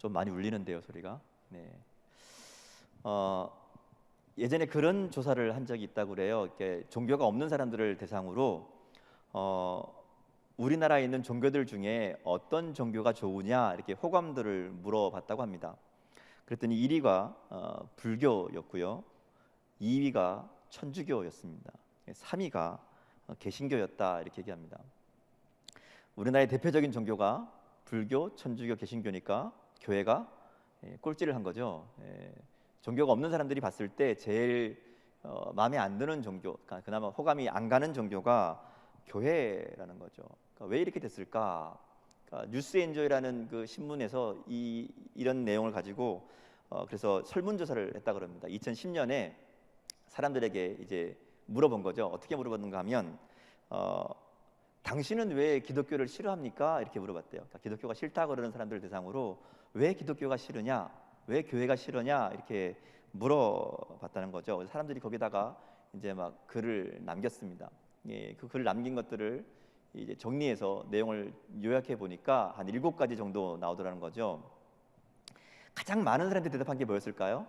좀 많이 울리는데요, 소리가. 네. 어, 예전에 그런 조사를 한 적이 있다고 그래요. 이렇게 종교가 없는 사람들을 대상으로 어, 우리나라에 있는 종교들 중에 어떤 종교가 좋으냐 이렇게 호감들을 물어봤다고 합니다. 그랬더니 1위가 어, 불교였고요. 2위가 천주교였습니다. 3위가 어, 개신교였다 이렇게 얘기합니다. 우리나라의 대표적인 종교가 불교, 천주교, 개신교니까 교회가 예, 꼴찌를 한 거죠. 예, 종교가 없는 사람들이 봤을 때 제일 어, 마음에 안 드는 종교, 그러니까 그나마 호감이 안 가는 종교가 교회라는 거죠. 그러니까 왜 이렇게 됐을까? 그러니까 뉴스엔조이라는 그 신문에서 이 이런 내용을 가지고 어, 그래서 설문조사를 했다 그럽니다. 2010년에 사람들에게 이제 물어본 거죠. 어떻게 물어봤는가 하면 어, 당신은 왜 기독교를 싫어합니까? 이렇게 물어봤대요. 그러니까 기독교가 싫다 그러는 사람들 대상으로 왜 기독교가 싫으냐, 왜 교회가 싫으냐 이렇게 물어봤다는 거죠. 사람들이 거기다가 이제 막 글을 남겼습니다. 예, 그 글을 남긴 것들을 이제 정리해서 내용을 요약해 보니까 한 일곱 가지 정도 나오더라는 거죠. 가장 많은 사람들이 대답한 게 뭐였을까요?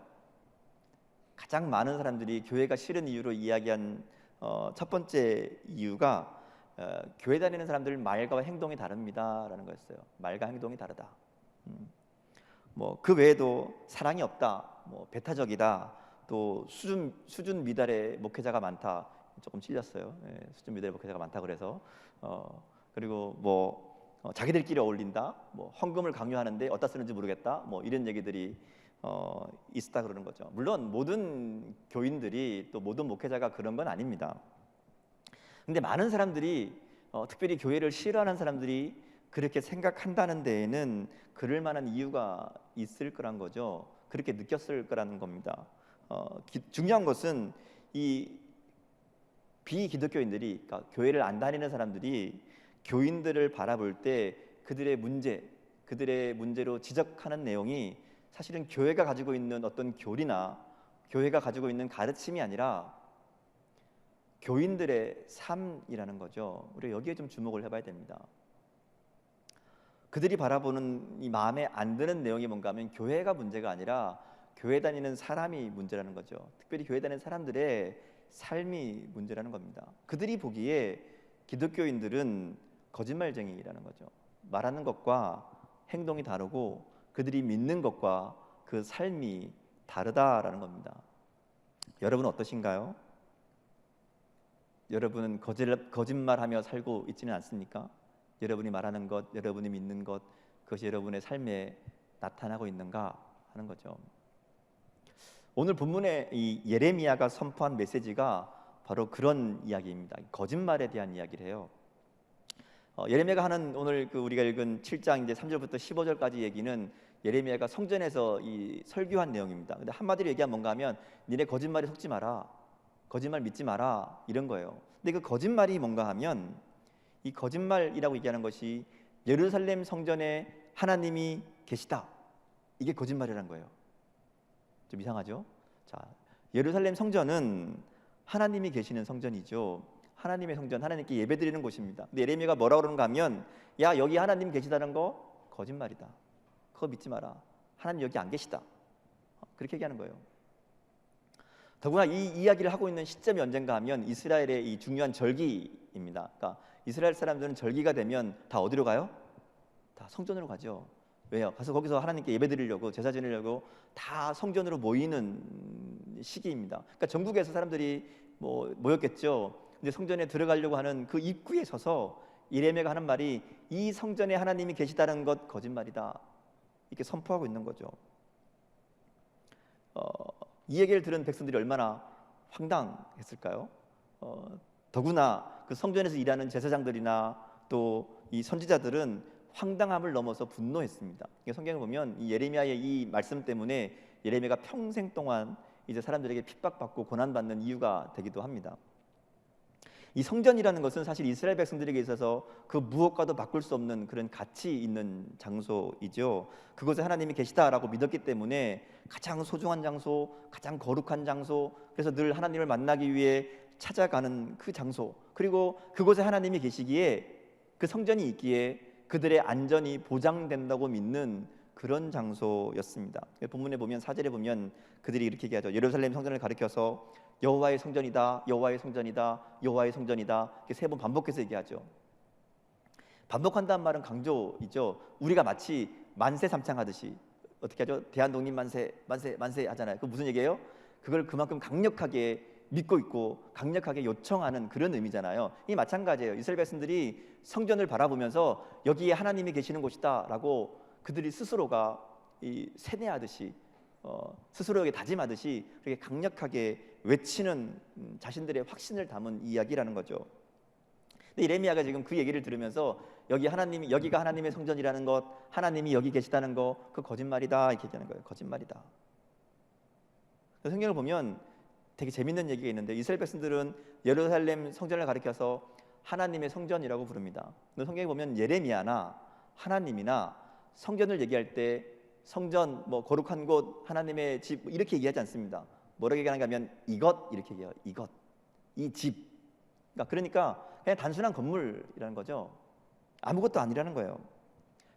가장 많은 사람들이 교회가 싫은 이유로 이야기한 어, 첫 번째 이유가 어, 교회 다니는 사람들 말과 행동이 다릅니다라는 거였어요. 말과 행동이 다르다. 음. 뭐 그 외에도 사랑이 없다, 뭐 배타적이다, 또 수준 수준 미달의 목회자가 많다. 조금 찔렸어요. 예, 수준 미달의 목회자가 많다 그래서 어, 그리고 뭐 어, 자기들끼리 어울린다, 뭐 헌금을 강요하는데 어디다 쓰는지 모르겠다, 뭐 이런 얘기들이 어, 있었다 그러는 거죠. 물론 모든 교인들이 또 모든 목회자가 그런 건 아닙니다. 근데 많은 사람들이 어, 특별히 교회를 싫어하는 사람들이 그렇게 생각한다는 데에는 그럴 만한 이유가 있을 거란 거죠. 그렇게 느꼈을 거라는 겁니다. 어, 기, 중요한 것은 이 비기독교인들이 그러니까 교회를 안 다니는 사람들이 교인들을 바라볼 때 그들의 문제, 그들의 문제로 지적하는 내용이 사실은 교회가 가지고 있는 어떤 교리나 교회가 가지고 있는 가르침이 아니라 교인들의 삶이라는 거죠. 우리 여기에 좀 주목을 해봐야 됩니다. 그들이 바라보는 이 마음에 안 드는 내용이 뭔가 하면 교회가 문제가 아니라 교회 다니는 사람이 문제라는 거죠. 특별히 교회 다니는 사람들의 삶이 문제라는 겁니다. 그들이 보기에 기독교인들은 거짓말쟁이라는 거죠. 말하는 것과 행동이 다르고 그들이 믿는 것과 그 삶이 다르다라는 겁니다. 여러분 어떠신가요? 여러분은 거짓말하며 살고 있지는 않습니까? 여러분이 말하는 것, 여러분이 믿는 것, 그것이 여러분의 삶에 나타나고 있는가 하는 거죠. 오늘 본문의 이 예레미야가 선포한 메시지가 바로 그런 이야기입니다. 거짓말에 대한 이야기를 해요. 어, 예레미야가 하는 오늘 그 우리가 읽은 7장 이제 3절부터 15절까지 얘기는 예레미야가 성전에서 이 설교한 내용입니다. 근데 한마디로 얘기하면 뭔가 하면 니네 거짓말에 속지 마라. 거짓말 믿지 마라. 이런 거예요. 근데 그 거짓말이 뭔가 하면 이 거짓말이라고 얘기하는 것이 예루살렘 성전에 하나님이 계시다. 이게 거짓말이라는 거예요. 좀 이상하죠? 자, 예루살렘 성전은 하나님이 계시는 성전이죠. 하나님의 성전, 하나님께 예배드리는 곳입니다. 근데 예레미야가 뭐라고 그러는가 하면 야, 여기 하나님 계시다는 거 거짓말이다. 그거 믿지 마라. 하나님 여기 안 계시다. 어, 그렇게 얘기하는 거예요. 더구나 이 이야기를 하고 있는 시점이 언젠가 하면 이스라엘의 이 중요한 절기입니다. 그러니까 이스라엘 사람들은 절기가 되면 다 어디로 가요? 다 성전으로 가죠. 왜요? 가서 거기서 하나님께 예배 드리려고 제사 지내려고 다 성전으로 모이는 시기입니다. 그러니까 전국에서 사람들이 뭐 모였겠죠. 근데 성전에 들어가려고 하는 그 입구에 서서 이레미가 하는 말이 이 성전에 하나님이 계시다는 것 거짓말이다. 이렇게 선포하고 있는 거죠. 어, 이 얘기를 들은 백성들이 얼마나 황당했을까요? 어, 더구나 그 성전에서 일하는 제사장들이나 또 이 선지자들은 황당함을 넘어서 분노했습니다. 성경을 보면 이 예레미야의 이 말씀 때문에 예레미야가 평생 동안 이제 사람들에게 핍박받고 고난받는 이유가 되기도 합니다. 이 성전이라는 것은 사실 이스라엘 백성들에게 있어서 그 무엇과도 바꿀 수 없는 그런 가치 있는 장소이죠. 그곳에 하나님이 계시다라고 믿었기 때문에 가장 소중한 장소, 가장 거룩한 장소, 그래서 늘 하나님을 만나기 위해 찾아가는 그 장소, 그리고 그곳에 하나님이 계시기에 그 성전이 있기에 그들의 안전이 보장된다고 믿는 그런 장소였습니다. 본문에 보면 사절에 보면 그들이 이렇게 얘기하죠. 예루살렘 성전을 가리켜서 여호와의 성전이다, 여호와의 성전이다, 여호와의 성전이다 이렇게 세 번 반복해서 얘기하죠. 반복한다는 말은 강조이죠. 우리가 마치 만세 삼창하듯이 어떻게 하죠? 대한독립 만세, 만세, 만세 하잖아요. 그 무슨 얘기예요? 그걸 그만큼 강력하게 믿고 있고 강력하게 요청하는 그런 의미잖아요. 이 마찬가지예요. 이스라엘 백성들이 성전을 바라보면서 여기에 하나님이 계시는 곳이다라고 그들이 스스로가 이 세뇌하듯이 어, 스스로에게 다짐하듯이 그렇게 강력하게 외치는 음, 자신들의 확신을 담은 이야기라는 거죠. 근데 이레미야가 지금 그 얘기를 들으면서 여기 하나님이 여기가 하나님의 성전이라는 것, 하나님이 여기 계시다는 거, 그 거짓말이다 이렇게 얘기하는 거예요. 거짓말이다. 성경을 보면 되게 재밌는 얘기가 있는데 이스라엘 백성들은 예루살렘 성전을 가리켜서 하나님의 성전이라고 부릅니다. 근데 성경에 보면 예레미야나 하나님이나 성전을 얘기할 때 성전 뭐 거룩한 곳 하나님의 집 이렇게 얘기하지 않습니다. 뭐라고 얘기하는가 하면 이것 이렇게 얘기해요. 이것 이 집. 그러니까 그러니까 그냥 단순한 건물이라는 거죠. 아무것도 아니라는 거예요.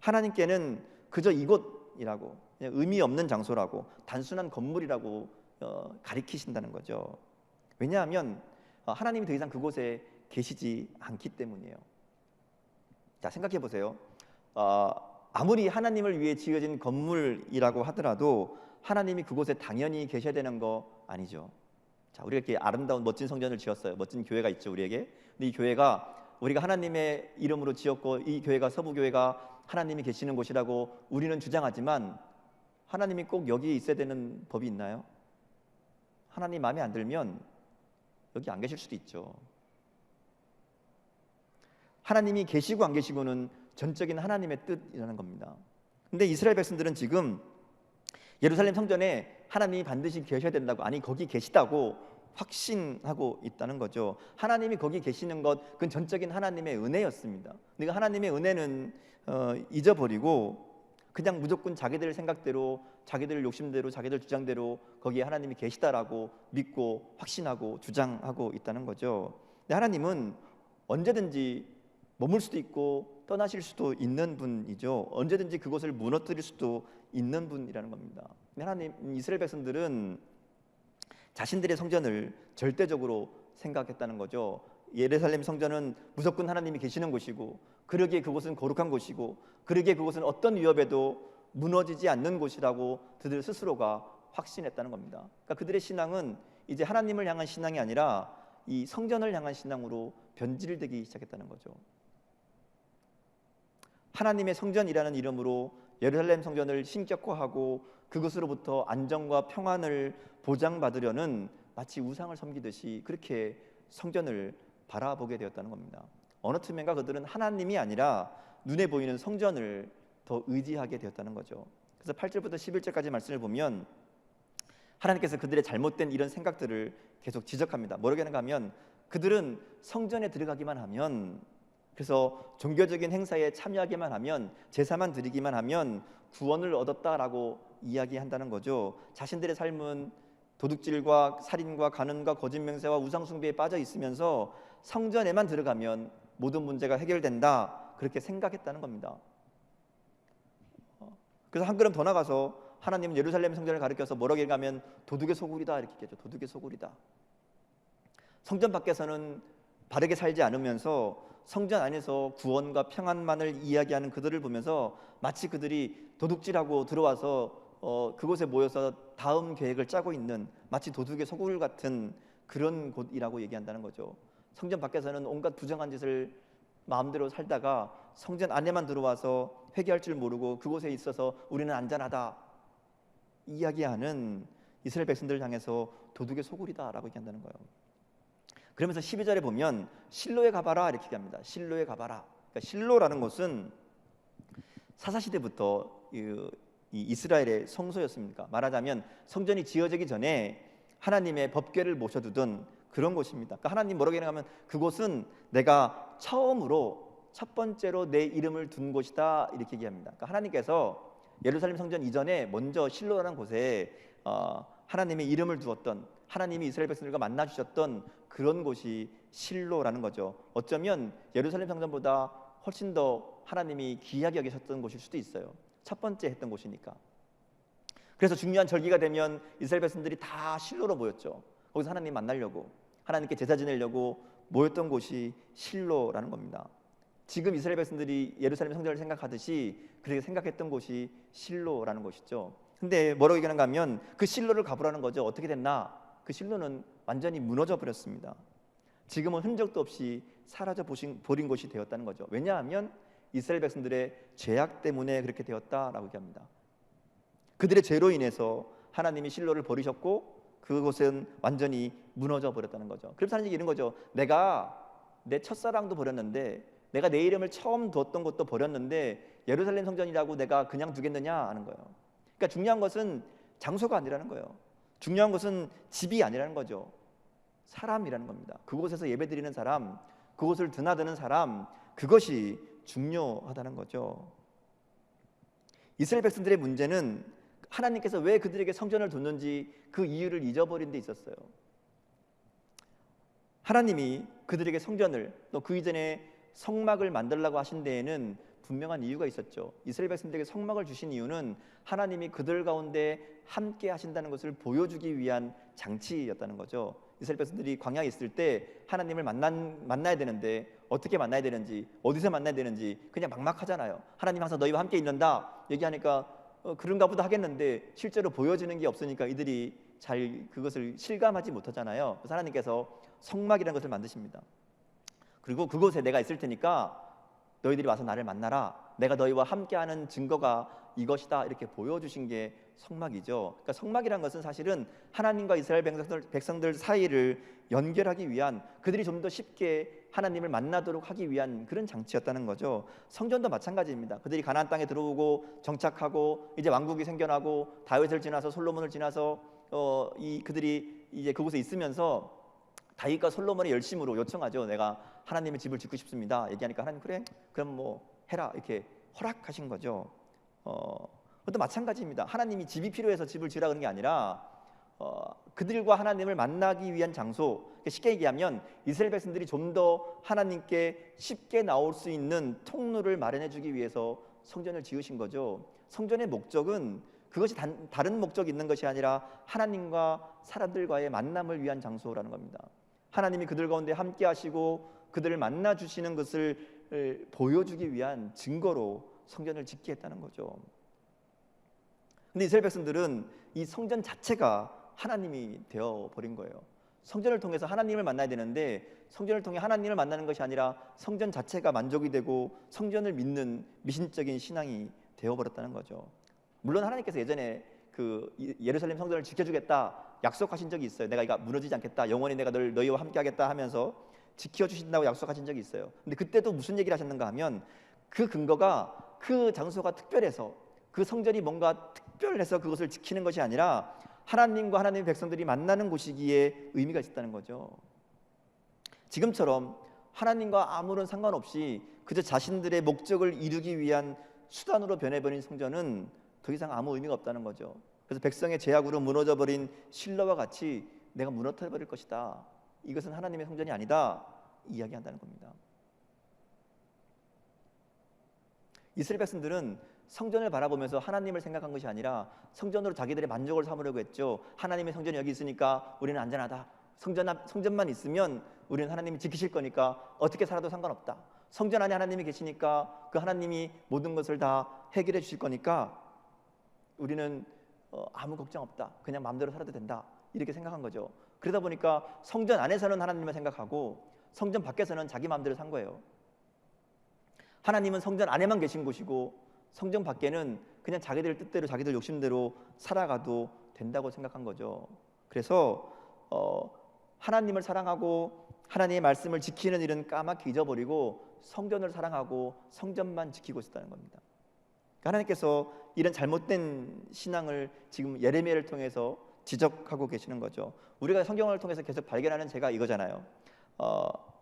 하나님께는 그저 이곳이라고 의미 없는 장소라고 단순한 건물이라고 어, 가리키신다는 거죠. 왜냐하면 어, 하나님이 더 이상 그곳에 계시지 않기 때문이에요. 자 생각해 보세요. 어, 아무리 하나님을 위해 지어진 건물이라고 하더라도 하나님이 그곳에 당연히 계셔야 되는 거 아니죠. 자, 우리가 이렇게 아름다운 멋진 성전을 지었어요. 멋진 교회가 있죠, 우리에게. 근데 이 교회가 우리가 하나님의 이름으로 지었고 이 교회가 서부 교회가 하나님이 계시는 곳이라고 우리는 주장하지만 하나님이 꼭 여기 있어야 되는 법이 있나요? 하나님 마음에 안 들면 여기 안 계실 수도 있죠. 하나님이 계시고 안 계시고는 전적인 하나님의 뜻이라는 겁니다. 근데 이스라엘 백성들은 지금 예루살렘 성전에 하나님이 반드시 계셔야 된다고 아니 거기 계시다고 확신하고 있다는 거죠. 하나님이 거기 계시는 것 그건 전적인 하나님의 은혜였습니다. 그러니까 하나님의 은혜는 어, 잊어버리고 그냥 무조건 자기들 생각대로 자기들 욕심대로 자기들 주장대로 거기에 하나님이 계시다라고 믿고 확신하고 주장하고 있다는 거죠. 근데 하나님은 언제든지 머물 수도 있고 떠나실 수도 있는 분이죠. 언제든지 그것을 무너뜨릴 수도 있는 분이라는 겁니다. 하나님 이스라엘 백성들은 자신들의 성전을 절대적으로 생각했다는 거죠. 예루살렘 성전은 무조건 하나님이 계시는 곳이고 그러기에 그곳은 거룩한 곳이고 그러기에 그곳은 어떤 위협에도 무너지지 않는 곳이라고 그들 스스로가 확신했다는 겁니다. 그러니까 그들의 신앙은 이제 하나님을 향한 신앙이 아니라 이 성전을 향한 신앙으로 변질되기 시작했다는 거죠. 하나님의 성전이라는 이름으로 예루살렘 성전을 신격화하고 그것으로부터 안정과 평안을 보장받으려는 마치 우상을 섬기듯이 그렇게 성전을 바라보게 되었다는 겁니다. 어느 틈엔가 그들은 하나님이 아니라 눈에 보이는 성전을 더 의지하게 되었다는 거죠. 그래서 8절부터 11절까지 말씀을 보면 하나님께서 그들의 잘못된 이런 생각들을 계속 지적합니다. 뭐라고 하는가 하면 그들은 성전에 들어가기만 하면 그래서 종교적인 행사에 참여하기만 하면 제사만 드리기만 하면 구원을 얻었다라고 이야기한다는 거죠. 자신들의 삶은 도둑질과 살인과 간음과 거짓 맹세와 우상 숭배에 빠져 있으면서 성전에만 들어가면 모든 문제가 해결된다 그렇게 생각했다는 겁니다. 그래서 한 걸음 더 나가서 하나님은 예루살렘 성전을 가리켜서 뭐라고 얘기하면 도둑의 소굴이다 이렇게 얘기하죠. 도둑의 소굴이다. 성전 밖에서는 바르게 살지 않으면서 성전 안에서 구원과 평안만을 이야기하는 그들을 보면서 마치 그들이 도둑질하고 들어와서 어, 그곳에 모여서 다음 계획을 짜고 있는 마치 도둑의 소굴 같은 그런 곳이라고 얘기한다는 거죠. 성전 밖에서는 온갖 부정한 짓을 마음대로 살다가 성전 안에만 들어와서 회개할 줄 모르고 그곳에 있어서 우리는 안전하다 이야기하는 이스라엘 백성들을 향해서 도둑의 소굴이다라고 얘기한다는 거예요. 그러면서 12절에 보면 실로에 가봐라 이렇게 얘기합니다. 실로에 가봐라. 그러니까 실로라는 곳은 사사 시대부터 이 이스라엘의 성소였습니까? 말하자면 성전이 지어지기 전에 하나님의 법궤를 모셔두던 그런 곳입니다. 그러니까 하나님 뭐라고 얘기하면 그곳은 내가 처음으로 첫 번째로 내 이름을 둔 곳이다 이렇게 얘기합니다. 그러니까 하나님께서 예루살렘 성전 이전에 먼저 실로라는 곳에 어, 하나님의 이름을 두었던 하나님이 이스라엘 백성들과 만나 주셨던 그런 곳이 실로라는 거죠. 어쩌면 예루살렘 성전보다 훨씬 더 하나님이 귀하게 여기셨던 곳일 수도 있어요. 첫 번째 했던 곳이니까. 그래서 중요한 절기가 되면 이스라엘 백성들이 다 실로로 모였죠. 거기서 하나님 만나려고 하나님께 제사 지내려고 모였던 곳이 실로라는 겁니다. 지금 이스라엘 백성들이 예루살렘 성전을 생각하듯이 그렇게 생각했던 곳이 실로라는 곳이죠. 근데 뭐라고 얘기하는가 하면 그 실로를 가보라는 거죠. 어떻게 됐나? 그 실로는 완전히 무너져 버렸습니다. 지금은 흔적도 없이 사라져 보신, 버린 곳이 되었다는 거죠. 왜냐하면 이스라엘 백성들의 죄악 때문에 그렇게 되었다라고 얘기합니다. 그들의 죄로 인해서 하나님이 실로를 버리셨고 그곳은 완전히 무너져 버렸다는 거죠. 그래서 하는 얘기 이런 거죠. 내가 내 첫사랑도 버렸는데 내가 내 이름을 처음 뒀던 것도 버렸는데 예루살렘 성전이라고 내가 그냥 두겠느냐 하는 거예요. 그러니까 중요한 것은 장소가 아니라는 거예요. 중요한 것은 집이 아니라는 거죠. 사람이라는 겁니다. 그곳에서 예배드리는 사람, 그곳을 드나드는 사람, 그것이 중요하다는 거죠. 이스라엘 백성들의 문제는 하나님께서 왜 그들에게 성전을 뒀는지 그 이유를 잊어버린 데 있었어요. 하나님이 그들에게 성전을 또 그 이전에 성막을 만들라고 하신 데에는 분명한 이유가 있었죠. 이스라엘 백성들에게 성막을 주신 이유는 하나님이 그들 가운데 함께 하신다는 것을 보여주기 위한 장치였다는 거죠. 이스라엘 백성들이 광야에 있을 때 하나님을 만난, 만나야 되는데 어떻게 만나야 되는지 어디서 만나야 되는지 그냥 막막하잖아요. 하나님 항상 너희와 함께 있는다 얘기하니까 어, 그런가 보다 하겠는데 실제로 보여지는 게 없으니까 이들이 잘 그것을 실감하지 못하잖아요. 그래서 하나님께서 성막이라는 것을 만드십니다. 그리고 그곳에 내가 있을 테니까 너희들이 와서 나를 만나라. 내가 너희와 함께하는 증거가 이것이다. 이렇게 보여주신 게 성막이죠. 그러니까 성막이란 것은 사실은 하나님과 이스라엘 백성들, 백성들 사이를 연결하기 위한 그들이 좀 더 쉽게 하나님을 만나도록 하기 위한 그런 장치였다는 거죠. 성전도 마찬가지입니다. 그들이 가나안 땅에 들어오고 정착하고 이제 왕국이 생겨나고 다윗을 지나서 솔로몬을 지나서 어, 이 그들이 이제 그곳에 있으면서 다윗과 솔로몬의 열심으로 요청하죠. 내가 하나님의 집을 짓고 싶습니다. 얘기하니까 하나님 그래 그럼 뭐 해라 이렇게 허락하신 거죠. 어, 또 마찬가지입니다. 하나님이 집이 필요해서 집을 지으라 그런 게 아니라 어, 그들과 하나님을 만나기 위한 장소. 그러니까 쉽게 얘기하면 이스라엘 백성들이 좀 더 하나님께 쉽게 나올 수 있는 통로를 마련해 주기 위해서 성전을 지으신 거죠. 성전의 목적은 그것이 단, 다른 목적이 있는 것이 아니라 하나님과 사람들과의 만남을 위한 장소라는 겁니다. 하나님이 그들 가운데 함께 하시고 그들을 만나 주시는 것을 보여주기 위한 증거로 성전을 짓게 했다는 거죠. 근데 이스라엘 백성들은 이 성전 자체가 하나님이 되어 버린 거예요. 성전을 통해서 하나님을 만나야 되는데 성전을 통해 하나님을 만나는 것이 아니라 성전 자체가 만족이 되고 성전을 믿는 미신적인 신앙이 되어 버렸다는 거죠. 물론 하나님께서 예전에 그 예루살렘 성전을 지켜주겠다 약속하신 적이 있어요. 내가 이가 무너지지 않겠다. 영원히 내가 널 너희와 함께하겠다 하면서 지켜주신다고 약속하신 적이 있어요. 근데 그때도 무슨 얘기를 하셨는가 하면 그 근거가 그 장소가 특별해서 그 성전이 뭔가 특 별해서 그것을 지키는 것이 아니라 하나님과 하나님의 백성들이 만나는 곳이기에 의미가 있었다는 거죠. 지금처럼 하나님과 아무런 상관없이 그저 자신들의 목적을 이루기 위한 수단으로 변해버린 성전은 더 이상 아무 의미가 없다는 거죠. 그래서 백성의 제약으로 무너져 버린 실로와 같이 내가 무너뜨려 버릴 것이다. 이것은 하나님의 성전이 아니다. 이야기한다는 겁니다. 이스라엘 백성들은 성전을 바라보면서 하나님을 생각한 것이 아니라 성전으로 자기들의 만족을 삼으려고 했죠. 하나님의 성전이 여기 있으니까 우리는 안전하다. 성전 성전만 있으면 우리는 하나님이 지키실 거니까 어떻게 살아도 상관없다. 성전 안에 하나님이 계시니까 그 하나님이 모든 것을 다 해결해 주실 거니까 우리는 어, 아무 걱정 없다. 그냥 마음대로 살아도 된다. 이렇게 생각한 거죠. 그러다 보니까 성전 안에서는 하나님을 생각하고 성전 밖에서는 자기 마음대로 산 거예요. 하나님은 성전 안에만 계신 곳이고 성전 밖에는 그냥 자기들 뜻대로 자기들 욕심대로 살아가도 된다고 생각한 거죠. 그래서 어, 하나님을 사랑하고 하나님의 말씀을 지키는 일은 까맣게 잊어버리고 성전을 사랑하고 성전만 지키고 있었다는 겁니다. 그러니까 하나님께서 이런 잘못된 신앙을 지금 예레미야를 통해서 지적하고 계시는 거죠. 우리가 성경을 통해서 계속 발견하는 제가 이거잖아요. 어,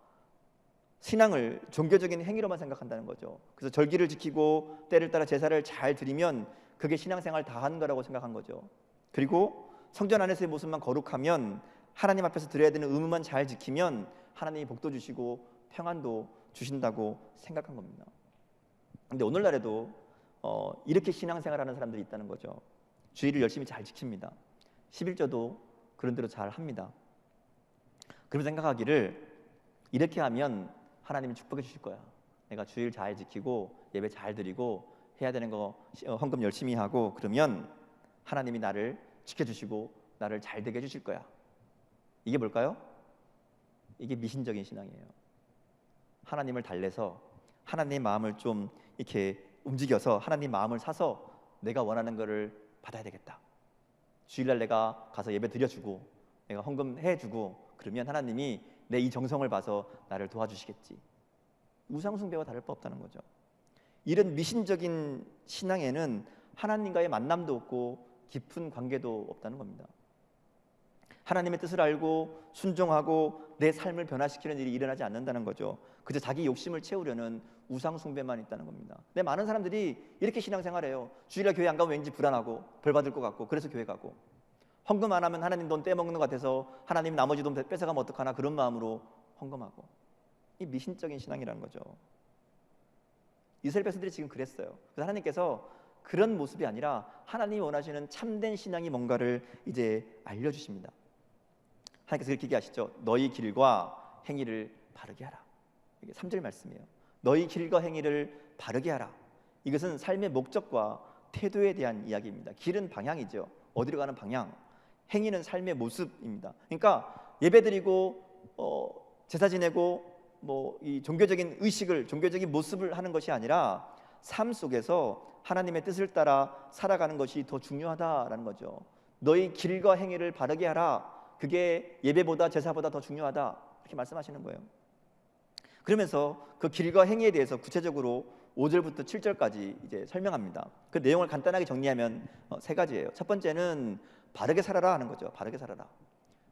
신앙을 종교적인 행위로만 생각한다는 거죠. 그래서 절기를 지키고 때를 따라 제사를 잘 드리면 그게 신앙생활 다한 거라고 생각한 거죠. 그리고 성전 안에서의 모습만 거룩하면 하나님 앞에서 드려야 되는 의무만 잘 지키면 하나님이 복도 주시고 평안도 주신다고 생각한 겁니다. 근데 오늘날에도 어, 이렇게 신앙생활하는 사람들이 있다는 거죠. 주의를 열심히 잘 지킵니다. 11조도 그런 대로 잘 합니다. 그런 생각하기를 이렇게 하면 하나님이 축복해 주실 거야. 내가 주의를 잘 지키고 예배 잘 드리고 해야 되는 거 어, 헌금 열심히 하고 그러면 하나님이 나를 지켜 주시고 나를 잘 되게 해 주실 거야. 이게 뭘까요? 이게 미신적인 신앙이에요. 하나님을 달래서 하나님의 마음을 좀 이렇게 움직여서 하나님 마음을 사서 내가 원하는 것을 받아야 되겠다. 주일날 내가 가서 예배 드려주고 내가 헌금 해주고 그러면 하나님이 내 이 정성을 봐서 나를 도와주시겠지. 우상 숭배와 다를 바 없다는 거죠. 이런 미신적인 신앙에는 하나님과의 만남도 없고 깊은 관계도 없다는 겁니다. 하나님의 뜻을 알고 순종하고 내 삶을 변화시키는 일이 일어나지 않는다는 거죠. 그저 자기 욕심을 채우려는 우상 숭배만 있다는 겁니다. 근데 많은 사람들이 이렇게 신앙생활해요. 주일날 교회 안 가면 왠지 불안하고 벌 받을 것 같고 그래서 교회 가고 헌금 안 하면 하나님 돈 떼먹는 것 같아서 하나님 나머지 돈 뺏어가면 어떡하나 그런 마음으로 헌금하고 이 미신적인 신앙이라는 거죠. 이스라엘 백성들이 지금 그랬어요. 그래서 하나님께서 그런 모습이 아니라 하나님이 원하시는 참된 신앙이 뭔가를 이제 알려주십니다. 하나님께서 이렇게 얘기하시죠. 너희 길과 행위를 바르게 하라. 이게 3절 말씀이에요. 너희 길과 행위를 바르게 하라. 이것은 삶의 목적과 태도에 대한 이야기입니다. 길은 방향이죠. 어디로 가는 방향. 행위는 삶의 모습입니다. 그러니까 예배드리고 어, 제사 지내고 뭐 이 종교적인 의식을 종교적인 모습을 하는 것이 아니라 삶 속에서 하나님의 뜻을 따라 살아가는 것이 더 중요하다라는 거죠. 너희 길과 행위를 바르게 하라. 그게 예배보다 제사보다 더 중요하다. 이렇게 말씀하시는 거예요. 그러면서 그 길과 행위에 대해서 구체적으로 5절부터 7절까지 이제 설명합니다. 그 내용을 간단하게 정리하면 어, 세 가지예요. 첫 번째는 바르게 살아라 하는 거죠. 바르게 살아라.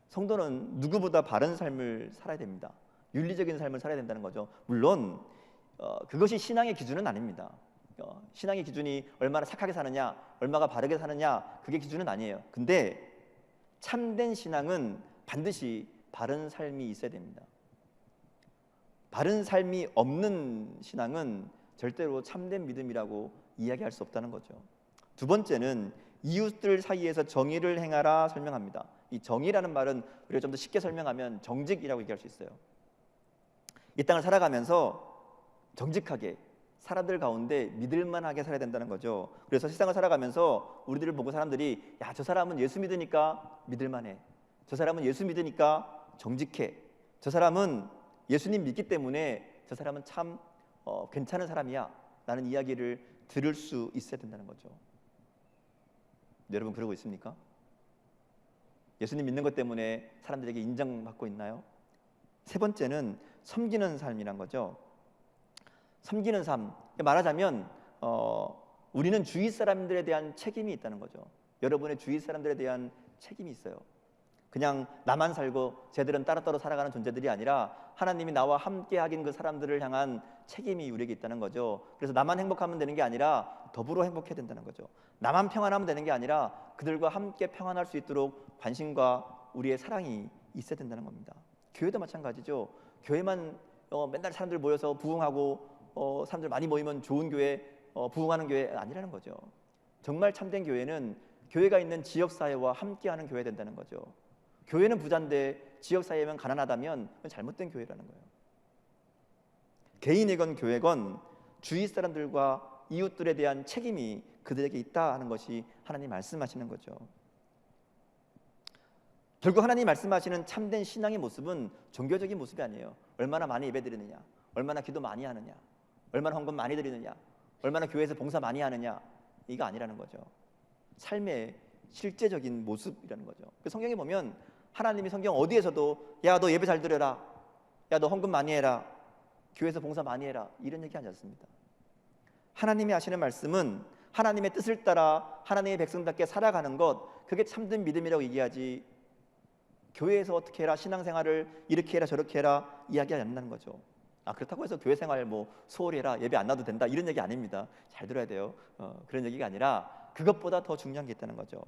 성도는 누구보다 바른 삶을 살아야 됩니다. 윤리적인 삶을 살아야 된다는 거죠. 물론 어, 그것이 신앙의 기준은 아닙니다. 어, 신앙의 기준이 얼마나 착하게 사느냐, 얼마가 바르게 사느냐, 그게 기준은 아니에요. 근데 참된 신앙은 반드시 바른 삶이 있어야 됩니다. 바른 삶이 없는 신앙은 절대로 참된 믿음이라고 이야기할 수 없다는 거죠. 두 번째는 이웃들 사이에서 정의를 행하라 설명합니다. 이 정의라는 말은 우리가 좀 더 쉽게 설명하면 정직이라고 얘기할 수 있어요. 이 땅을 살아가면서 정직하게 사람들 가운데 믿을만하게 살아야 된다는 거죠. 그래서 세상을 살아가면서 우리들을 보고 사람들이 야 저 사람은 예수 믿으니까 믿을만해. 저 사람은 예수 믿으니까 정직해. 저 사람은 예수님 믿기 때문에 저 사람은 참 어, 괜찮은 사람이야. 라는 이야기를 들을 수 있어야 된다는 거죠. 여러분 그러고 있습니까? 예수님 믿는 것 때문에 사람들에게 인정받고 있나요? 세 번째는 섬기는 삶이란 거죠. 섬기는 삶 말하자면 어, 우리는 주위 사람들에 대한 책임이 있다는 거죠. 여러분의 주위 사람들에 대한 책임이 있어요. 그냥 나만 살고 쟤들은 따로따로 살아가는 존재들이 아니라 하나님이 나와 함께 하긴 그 사람들을 향한 책임이 우리에게 있다는 거죠. 그래서 나만 행복하면 되는 게 아니라 더불어 행복해야 된다는 거죠. 나만 평안하면 되는 게 아니라 그들과 함께 평안할 수 있도록 관심과 우리의 사랑이 있어야 된다는 겁니다. 교회도 마찬가지죠. 교회만 어, 맨날 사람들 모여서 부흥하고 어, 사람들 많이 모이면 좋은 교회, 어, 부흥하는 교회 아니라는 거죠. 정말 참된 교회는 교회가 있는 지역 사회와 함께하는 교회 된다는 거죠. 교회는 부자인데 지역 사회면 가난하다면 잘못된 교회라는 거예요. 개인이건 교회건 주위 사람들과 이웃들에 대한 책임이 그들에게 있다 하는 것이 하나님 말씀하시는 거죠. 결국 하나님 말씀하시는 참된 신앙의 모습은 종교적인 모습이 아니에요. 얼마나 많이 예배드리느냐, 얼마나 기도 많이 하느냐, 얼마나 헌금 많이 드리느냐, 얼마나 교회에서 봉사 많이 하느냐 이거 아니라는 거죠. 삶의 실제적인 모습이라는 거죠. 그 성경에 보면 하나님이 성경 어디에서도 야 너 예배 잘 드려라, 야 너 헌금 많이 해라, 교회에서 봉사 많이 해라 이런 얘기 하지 않습니다. 하나님이 하시는 말씀은 하나님의 뜻을 따라 하나님의 백성답게 살아가는 것 그게 참된 믿음이라고 얘기하지 교회에서 어떻게 해라 신앙생활을 이렇게 해라 저렇게 해라 이야기하지 않는 거죠. 아 그렇다고 해서 교회 생활 뭐 소홀히 해라 예배 안 나도 된다 이런 얘기 아닙니다. 잘 들어야 돼요. 어, 그런 얘기가 아니라 그것보다 더 중요한 게 있다는 거죠.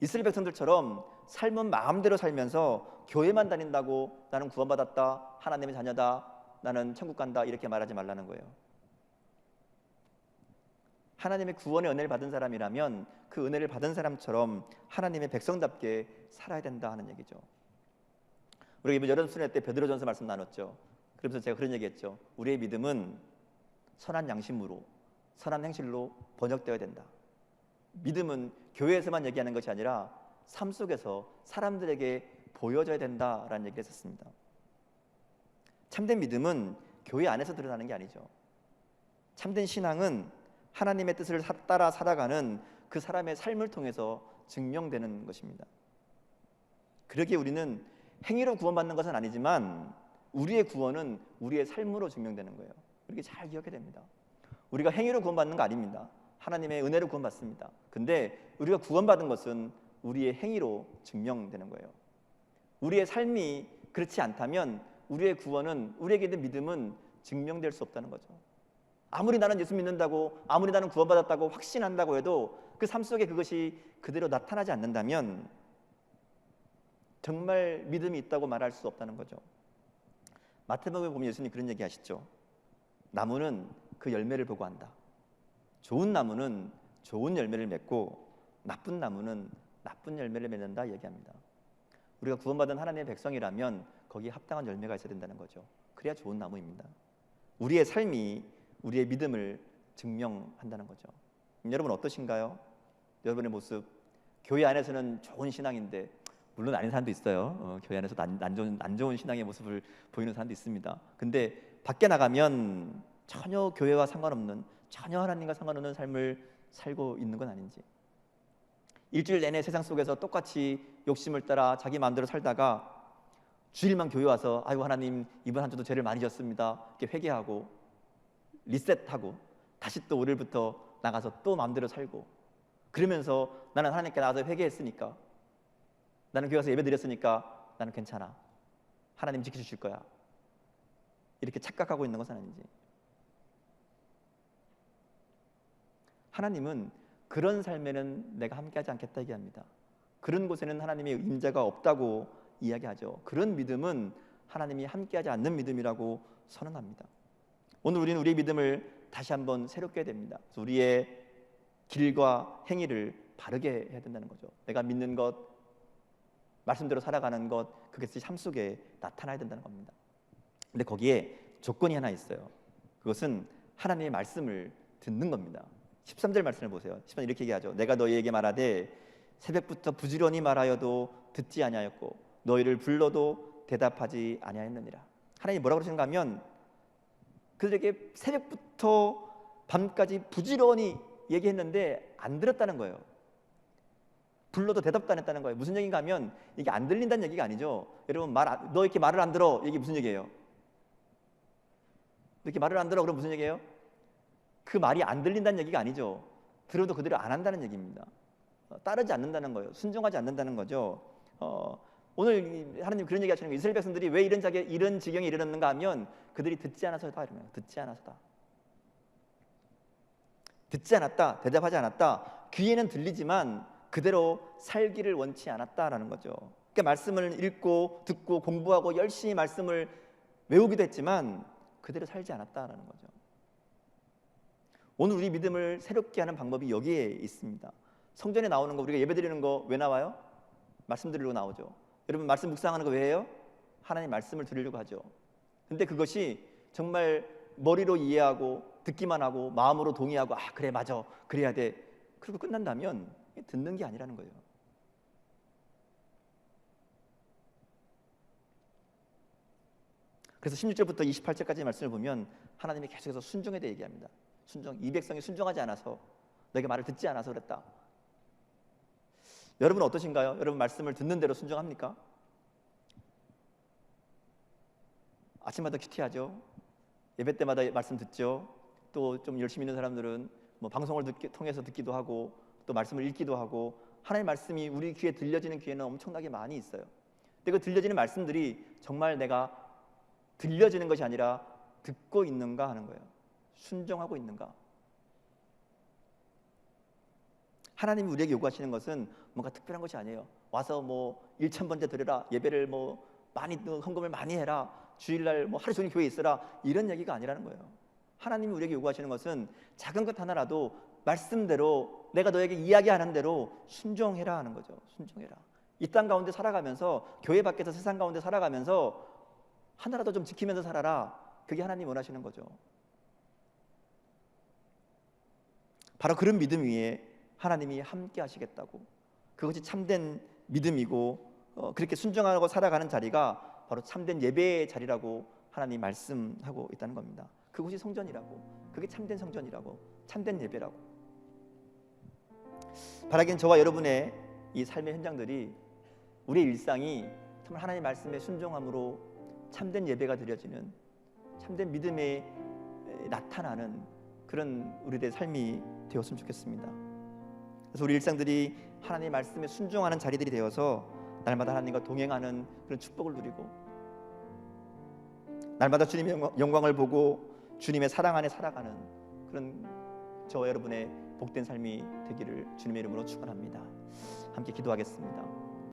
이스라엘 백성들처럼 삶은 마음대로 살면서 교회만 다닌다고 나는 구원받았다 하나님의 자녀다 나는 천국 간다 이렇게 말하지 말라는 거예요. 하나님의 구원의 은혜를 받은 사람이라면 그 은혜를 받은 사람처럼 하나님의 백성답게 살아야 된다 하는 얘기죠. 우리가 이번 여름 수련회 때 베드로전서 말씀 나눴죠. 그러면서 제가 그런 얘기했죠. 우리의 믿음은 선한 양심으로 선한 행실로 번역되어야 된다. 믿음은 교회에서만 얘기하는 것이 아니라 삶 속에서 사람들에게 보여져야 된다라는 얘기를 했었습니다. 참된 믿음은 교회 안에서 드러나는 게 아니죠. 참된 신앙은 하나님의 뜻을 사- 따라 살아가는 그 사람의 삶을 통해서 증명되는 것입니다. 그러기에 우리는 행위로 구원받는 것은 아니지만 우리의 구원은 우리의 삶으로 증명되는 거예요. 이렇게 잘 기억해야 됩니다. 우리가 행위로 구원받는 거 아닙니다. 하나님의 은혜로 구원받습니다. 근데 우리가 구원받은 것은 우리의 행위로 증명되는 거예요. 우리의 삶이 그렇지 않다면 우리의 구원은 우리에게 있는 믿음은 증명될 수 없다는 거죠. 아무리 나는 예수 믿는다고 아무리 나는 구원받았다고 확신한다고 해도 그 삶 속에 그것이 그대로 나타나지 않는다면 정말 믿음이 있다고 말할 수 없다는 거죠. 마태복음에 보면 예수님 그런 얘기 하시죠. 나무는 그 열매를 보고 한다. 좋은 나무는 좋은 열매를 맺고 나쁜 나무는 나쁜 열매를 맺는다 얘기합니다. 우리가 구원받은 하나님의 백성이라면 거기에 합당한 열매가 있어야 된다는 거죠. 그래야 좋은 나무입니다. 우리의 삶이 우리의 믿음을 증명한다는 거죠. 여러분 어떠신가요? 여러분의 모습 교회 안에서는 좋은 신앙인데 물론 아닌 사람도 있어요. 어, 교회 안에서 안, 안 좋은 안 좋은 신앙의 모습을 보이는 사람도 있습니다. 근데 밖에 나가면 전혀 교회와 상관없는 전혀 하나님과 상관없는 삶을 살고 있는 건 아닌지. 일주일 내내 세상 속에서 똑같이 욕심을 따라 자기 마음대로 살다가 주일만 교회 와서 아이고 하나님 이번 한 주도 죄를 많이 졌습니다. 이렇게 회개하고 리셋하고 다시 또 월요일부터 나가서 또 마음대로 살고 그러면서 나는 하나님께 나가서 회개했으니까 나는 교회 와서 예배 드렸으니까 나는 괜찮아. 하나님 지켜주실 거야. 이렇게 착각하고 있는 것은 아닌지 하나님은 그런 삶에는 내가 함께하지 않겠다 얘기합니다. 그런 곳에는 하나님의 임재가 없다고 이야기하죠. 그런 믿음은 하나님이 함께하지 않는 믿음이라고 선언합니다. 오늘 우리는 우리의 믿음을 다시 한번 새롭게 됩니다. 우리의 길과 행위를 바르게 해야 된다는 거죠. 내가 믿는 것, 말씀대로 살아가는 것, 그것이 삶 속에 나타나야 된다는 겁니다. 근데 거기에 조건이 하나 있어요. 그것은 하나님의 말씀을 듣는 겁니다. 13절 말씀을 보세요. 13절 이렇게 얘기하죠. 내가 너희에게 말하되 새벽부터 부지런히 말하여도 듣지 아니하였고 너희를 불러도 대답하지 아니하였느니라. 하나님 뭐라고 그러시는가 하면 그들에게 새벽부터 밤까지 부지런히 얘기했는데 안 들었다는 거예요. 불러도 대답도 안 했다는 거예요. 무슨 얘기인가 하면 이게 안 들린다는 얘기가 아니죠. 여러분 말 너 이렇게 말을 안 들어. 이게 무슨 얘기예요? 이렇게 말을 안 들어 그럼 무슨 얘기예요? 그 말이 안 들린다는 얘기가 아니죠. 들어도 그대로 안 한다는 얘기입니다. 어, 따르지 않는다는 거예요. 순종하지 않는다는 거죠. 어, 오늘 하나님 그런 얘기 하시는 거예요. 이스라엘 백성들이 왜 이런 자게 이런 지경에 이르렀는가 하면 그들이 듣지 않아서다 이러면 듣지 않아서다. 듣지 않았다. 대답하지 않았다. 귀에는 들리지만 그대로 살기를 원치 않았다라는 거죠. 그러니까 말씀을 읽고 듣고 공부하고 열심히 말씀을 외우기도 했지만 그대로 살지 않았다라는 거죠. 오늘 우리 믿음을 새롭게 하는 방법이 여기에 있습니다. 성전에 나오는 거 우리가 예배드리는 거 왜 나와요? 말씀 드리려고 나오죠. 여러분 말씀 묵상하는 거 왜 해요? 하나님 말씀을 들으려고 하죠. 근데 그것이 정말 머리로 이해하고 듣기만 하고 마음으로 동의하고 아 그래 맞아 그래야 돼 그리고 끝난다면 듣는 게 아니라는 거예요. 그래서 16절부터 28절까지 말씀을 보면 하나님이 계속해서 순종에 대해 얘기합니다. 순종, 이 백성이 순종하지 않아서 내가 말을 듣지 않아서 그랬다. 여러분 어떠신가요? 여러분 말씀을 듣는 대로 순종합니까? 아침마다 큐티하죠. 예배 때마다 말씀 듣죠. 또 좀 열심히 있는 사람들은 뭐 방송을 듣기, 통해서 듣기도 하고 또 말씀을 읽기도 하고 하나님의 말씀이 우리 귀에 들려지는 귀에는 엄청나게 많이 있어요. 근데 그 들려지는 말씀들이 정말 내가 들려지는 것이 아니라 듣고 있는가 하는 거예요. 순종하고 있는가? 하나님이 우리에게 요구하시는 것은 뭔가 특별한 것이 아니에요. 와서 뭐 1천 번째 드려라. 예배를 뭐 많이 헌금을 많이 해라. 주일날 뭐 하루 종일 교회에 있어라. 이런 얘기가 아니라는 거예요. 하나님이 우리에게 요구하시는 것은 작은 것 하나라도 말씀대로 내가 너에게 이야기하는 대로 순종해라 하는 거죠. 순종해라. 이 땅 가운데 살아가면서 교회 밖에서 세상 가운데 살아가면서 하나라도 좀 지키면서 살아라. 그게 하나님 원하시는 거죠. 바로 그런 믿음 위에 하나님이 함께 하시겠다고 그것이 참된 믿음이고 어, 그렇게 순종하고 살아가는 자리가 바로 참된 예배의 자리라고 하나님 말씀하고 있다는 겁니다. 그것이 성전이라고 그게 참된 성전이라고 참된 예배라고 바라기는 저와 여러분의 이 삶의 현장들이 우리의 일상이 정말 하나님 말씀에 순종함으로 참된 예배가 드려지는 참된 믿음에 나타나는 그런 우리들의 삶이 되었으면 좋겠습니다. 그래서 우리 일상들이 하나님의 말씀에 순종하는 자리들이 되어서 날마다 하나님과 동행하는 그런 축복을 누리고 날마다 주님의 영광- 영광을 보고 주님의 사랑 안에 살아가는 그런 저와 여러분의 복된 삶이 되기를 주님의 이름으로 축원합니다. 함께 기도하겠습니다.